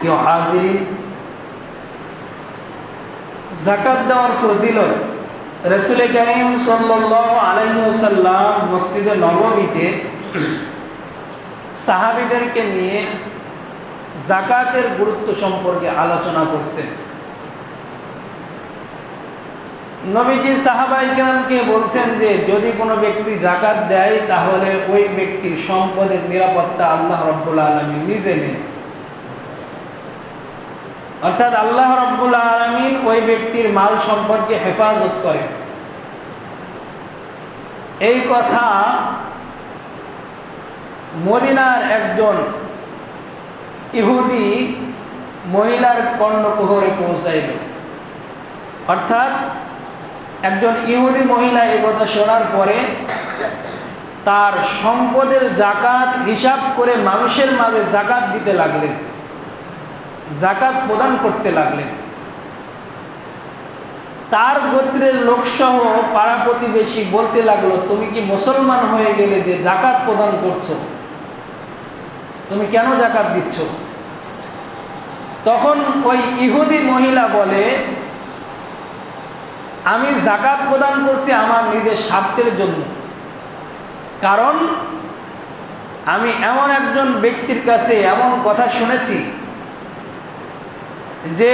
কেউ হাজিরিন জাকাত দেওয়ার ফজিলত। রসুল করিম আলাইসাল্লাম মসজিদে নবমীতে সাহাবিদেরকে নিয়ে জাকাতের গুরুত্ব সম্পর্কে আলোচনা করছেন। নবীজি সাহাবাইকানকে বলছেন যে, যদি কোনো ব্যক্তি জাকাত দেয়, তাহলে ওই ব্যক্তির সম্পদের নিরাপত্তা আল্লাহ রব্বুল আলমী নিজে নেন। অর্থাৎ আল্লাহ রব্বুল আলমিন ওই ব্যক্তির মাল সম্পর্কে হেফাজত করেন। এই কথা মদিনার একজন ইহুদি মহিলার কর্ণকুহরে পৌঁছাইল। অর্থাৎ একজন ইহুদি মহিলা এই কথা শোনার পরে তার সম্পদের জাকাত হিসাব করে মানুষের মাঝে জাকাত দিতে লাগলেন। জাকাত প্রদান করতে লাগলেন। তার গোত্রের লোকসহ পাড়া প্রতিবেশী বলতে লাগল, তুমি কি মুসলমান হয়ে গেলে যে জাকাত প্রদান করছ, তুমি কেন জাকাত দিচ্ছ? তখন ওই ইহুদি মহিলা বলে, আমি জাকাত প্রদান করছি আমার নিজের স্বার্থের জন্য। কারণ আমি এমন একজন ব্যক্তির কাছে এমন কথা শুনেছি যে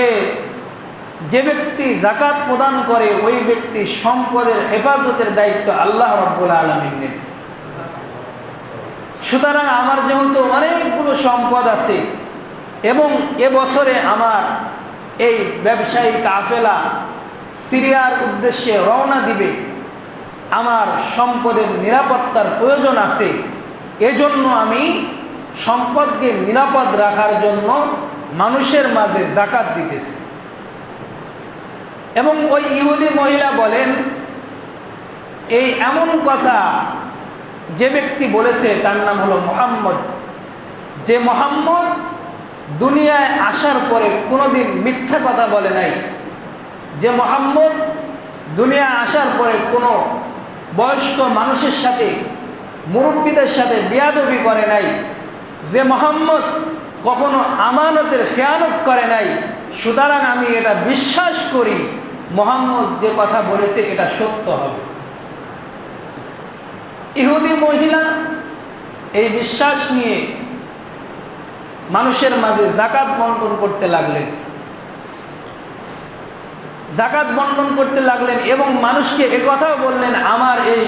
যে ব্যক্তি জাকাত প্রদান করে, ওই ব্যক্তি সম্পদের হেফাজতের দায়িত্ব আল্লাহ রব্বুল আলমিন নেন। সুতরাং আমার যেহেতু অনেকগুলো সম্পদ আছে, এবং এবছরে আমার এই ব্যবসায়ী কাফেলা সিরিয়ার উদ্দেশ্যে রওনা দিবে, আমার সম্পদের নিরাপত্তার প্রয়োজন আছে, এজন্য আমি সম্পদকে নিরাপদ রাখার জন্য মানুষের মাঝে জাকাত দিতেছে। এবং ওই ইহুদি মহিলা বলেন, এই এমন কথা যে ব্যক্তি বলেছে তার নাম হলো মোহাম্মদ। যে মোহাম্মদ দুনিয়ায় আসার পরে কোনোদিন মিথ্যা কথা বলে নাই। যে মোহাম্মদ দুনিয়ায় আসার পরে কোনো বয়স্ক মানুষের সাথে, মুরব্বীদের সাথে বিয়াদবি করে নাই। যে মোহাম্মদ কখনো আমানতের খেয়ানত করে নাই। সুতরাং আমি এটা বিশ্বাস করি, মোহাম্মদ যে কথা বলেছে এটা সত্য হবে। ইহুদি মহিলা এই বিশ্বাস নিয়ে মানুষের মাঝে জাকাত বন্টন করতে লাগলেন। জাকাত বন্টন করতে লাগলেন এবং মানুষকে কথাও বললেন, আমার এই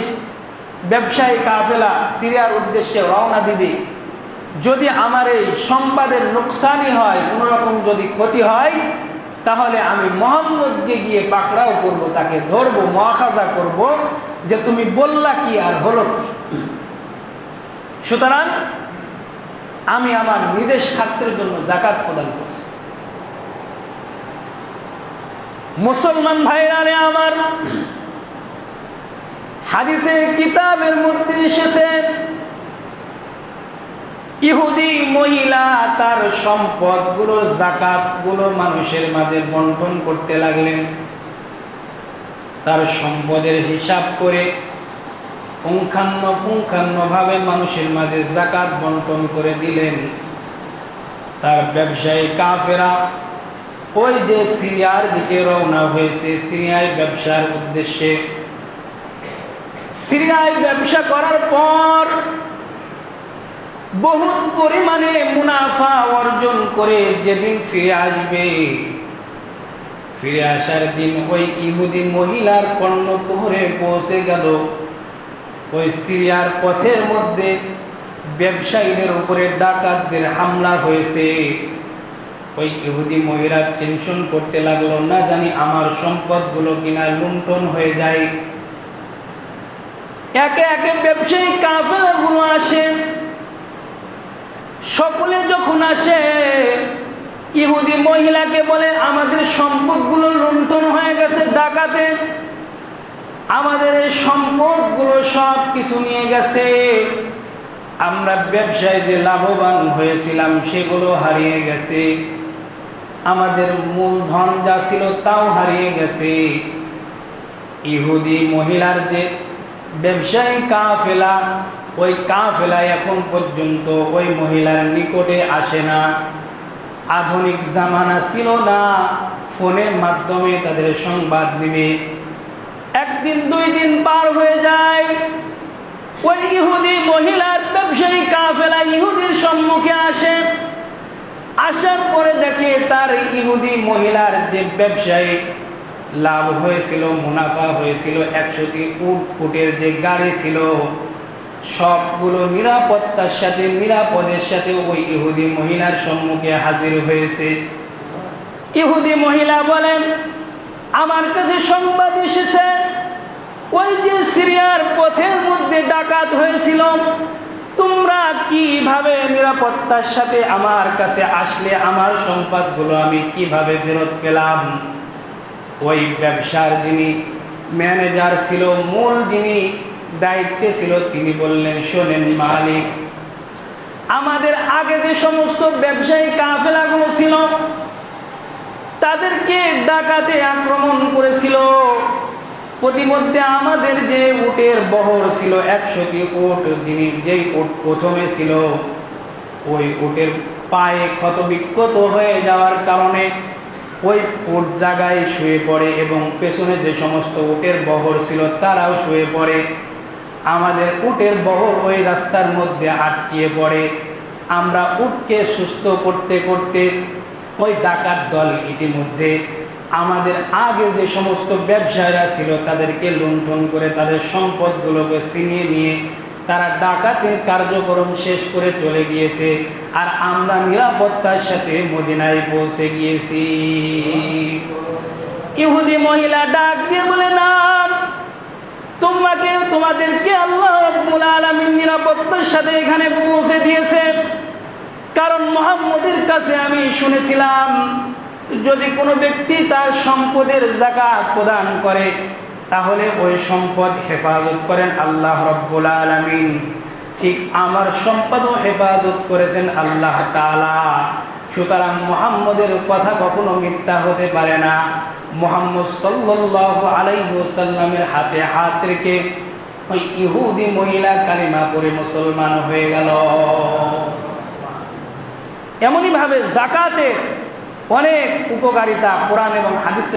ব্যবসায়ী কাফেলা সিরিয়ার উদ্দেশ্যে রওনা দিবে। যদি আমার এই সম্পাদের নোকসানি হয় কোনো রকম যদি ক্ষতি হয়, তাহলে আমি মোহাম্মদকে গিয়ে পাকড়াও করব, তাকে ধরবো মহাখাজা করব যে তুমি বললা কি আর হলো কি। সুতরাং আমি আমার নিজের স্বার্থের জন্য জাকাত প্রদান করছি। মুসলমান ভাইরারে আমার হাদিসের কিতাবের মধ্যে এসেছে ইহুদি মহিলা তার সম্পদগুলো, জাকাতগুলো মানুষের মাঝে বন্টন করতে লাগলেন। তার সম্পদের হিসাব করে পুঙ্খান্ন পুঙ্খান্নভাবে মানুষের মাঝে জাকাত বন্টন করে দিলেন। তার ব্যবসায়ী কাফেরা ওই যে সিরিয়ার দিকে রওনা হয়েছে, সিরিয়ায় ব্যবসার উদ্দেশ্যে। সিরিয়ায় ব্যবসা করার পর বহুত পরিমাণে মুনাফা অর্জন করে যেদিন ফিরে আসবে। ফিরে আসার দিন ওই ইহুদি মহিলার কর্ণপোহরে পৌঁছে গেল। ওই সিরিয়ার পথের মধ্যে ব্যবসায়ীদের উপরে ডাকাতদের হামলা হয়েছে। ওই ইহুদি মহিলা টেনশন করতে লাগল, না জানি আমার সম্পদগুলো কিনা লুণ্ঠন হয়ে যায়। একে একে ব্যবসায়ী কাফেলাগুলো আসে। সকলে যখন আসে, ইহুদি মহিলাকে বলে, আমাদের সম্পদগুলো লুণ্ঠন হয়ে গেছে ডাকাতে। আমাদের এই সম্পদগুলো সব কিছু নিয়ে গেছে। আমরা ব্যবসায় যে লাভবান হয়েছিলাম, সেগুলো হারিয়ে গেছে। আমাদের মূলধন যা ছিল তাও হারিয়ে গেছে। ইহুদি মহিলার যে ব্যবসায়ী কাফেলা ওই কাফেলা এখন পর্যন্ত ওই মহিলার নিকটে আসে না। আধুনিক জামানা ছিল না। ফোনের মাধ্যমে তাদের সংবাদ দিবে। একদিন, দুই দিন পার হয়ে যায়। ওই ইহুদি মহিলার ব্যবসায়ী কাফেলা ইহুদির সম্মুখে আসে। আসার পরে দেখে তার ইহুদি মহিলার যে ব্যবসায়ী, লাভ হয়েছিল, মুনাফা হয়েছিল, একশোটি উট উটের যে গাড়ি ছিল সবগুলো নিরাপত্তার সাথে, নিরাপদের সাথে ওই ইহুদি মহিলার সম্মুখে হাজির হয়েছে। ইহুদি মহিলা বলেন, আমার কাছে সংবাদ এসেছে, ওই যে সিরিয়ার পথের মধ্যে ডাকাত হয়েছিল, তোমরা কীভাবে নিরাপত্তার সাথে আমার কাছে আসলে, আমার সম্পদগুলো আমি কীভাবে ফেরত পেলাম? ওই ব্যবসার যিনি ম্যানেজার ছিল, মূল যিনি দায়িত্বে ছিল, তিনি বললেন, শোনেন মালিক, আমাদের আগে যে সমস্ত ব্যবসায়ী কাফেলাগুলো ছিল, তাদেরকে ডাকাতে আক্রমণ করেছিল। প্রতিমধ্যে আমাদের যে উটের বহর ছিল, একশোটি উট, যিনি যেই উট প্রথমে ছিল, ওই উটের পায়ে ক্ষত বিক্ষত হয়ে যাওয়ার কারণে ওই উট জায়গায় শুয়ে পড়ে এবং পেছনে যে সমস্ত উটের বহর ছিল, তারাও শুয়ে পড়ে। আমাদের উটের বহর ওই রাস্তার মধ্যে আটকিয়ে পড়ে। আমরা উটকে সুস্থ করতে করতে ওই ডাকাত দল ইতিমধ্যে আমাদের আগে যে সমস্ত ব্যবসায়ীরা ছিল তাদেরকে লুণ্ঠন করে তাদের সম্পদগুলোকে ছিনিয়ে নিয়ে তারা ডাকাতের কার্যক্রম শেষ করে চলে গিয়েছে আর আমরা নিরাপত্তার সাথে মদিনায় পৌঁছে গিয়েছি। ইহুদি মহিলা ডাক দিয়ে বলে, না তোমাকে তোমাদেরকে আল্লাহ রাব্বুল আলামিন নিরাপত্তার সাথে এখানে পৌঁছে দিয়েছে। কারণ মোহাম্মদের কাছে আমি শুনেছিলাম, যদি কোনো ব্যক্তি তার সম্পদের জাকাত প্রদান করে, তাহলে ওই সম্পদ হেফাজত করেন আল্লাহ রব্বুল আলমিন। ঠিক আমার সম্পদও হেফাজত করেছেন আল্লাহ তালা সুতরাং মোহাম্মদের কথা কখনো মিথ্যা হতে পারে না। মোহাম্মদ সাল্লাহ আলাইসাল্লামের হাতে হাত রেখে ওই ইহুদি মহিলা কালিমা পরে মুসলমান হয়ে গেল। এমনইভাবে জাকাতের অনেক উপকারিতা কোরআন এবং হাদিসে